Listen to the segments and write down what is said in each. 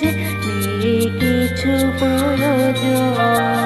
মাঝে মেয়ে কিছু প্রয়োজন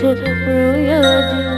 পরশ ছাড়া যে নেই কিছু প্রয়োজন